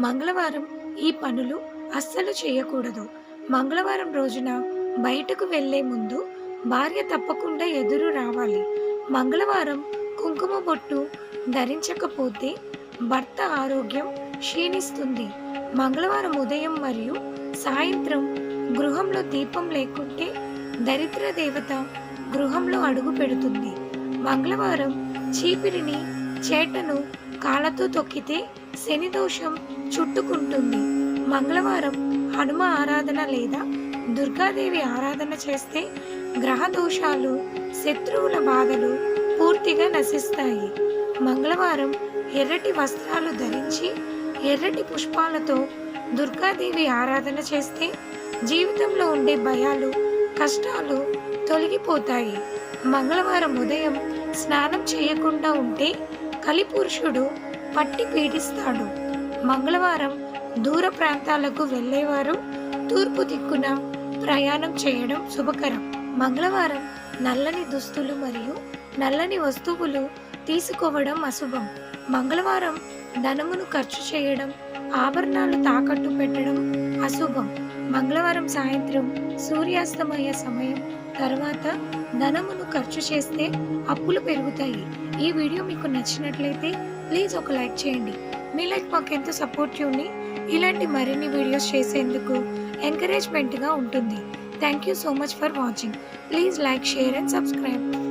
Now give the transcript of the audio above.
మంగళవారం ఈ పనులు అస్సలు చేయకూడదు. మంగళవారం రోజున బయటకు వెళ్ళే ముందు భార్య తప్పకుండా ఎదురు రావాలి. మంగళవారం కుంకుమ బొట్టు ధరించకపోతే భర్త ఆరోగ్యం క్షీణిస్తుంది. మంగళవారం ఉదయం మరియు సాయంత్రం గృహంలో దీపం లేకుంటే దరిద్ర దేవత గృహంలో అడుగు పెడుతుంది. మంగళవారం చీపిరిని చేటను కాళ్ళతో తొక్కితే శని దోషం చుట్టుకుంటుంది. మంగళవారం హనుమ ఆరాధన లేదా దుర్గాదేవి ఆరాధన చేస్తే గ్రహ దోషాలు శత్రువుల బాధలు పూర్తిగా నశిస్తాయి. మంగళవారం ఎర్రటి వస్త్రాలు ధరించి ఎర్రటి పుష్పాలతో దుర్గాదేవి ఆరాధన చేస్తే జీవితంలో ఉండే భయాలు కష్టాలు తొలగిపోతాయి. మంగళవారం ఉదయం స్నానం చేయకుండా ఉంటే కలిపురుషుడు పట్టి పీడిస్తాడు. మంగళవారం దూర ప్రాంతాలకు వెళ్ళేవారు తూర్పు దిక్కున ప్రయాణం చేయడం శుభకరం. మంగళవారం నల్లని దుస్తులు మరియు నల్లని వస్తువులు తీసుకోవడం అశుభం. మంగళవారం ధనమును ఖర్చు చేయడం ఆభరణాలు తాకట్టు పెట్టడం అశుభం. మంగళవారం సాయంత్రం సూర్యాస్తమయ సమయం తర్వాత ధనమును ఖర్చు చేస్తే అప్పులు పెరుగుతాయి. ఈ వీడియో మీకు నచ్చినట్లయితే ప్లీజ్ ఒక లైక్ చేయండి. మీ లైక్ మాకు సపోర్టివ్ని ఇలాంటి మరిన్ని వీడియోస్ చేసేందుకు ఎంకరేజ్మెంట్గా ఉంటుంది. Thank you so much for watching please like share and subscribe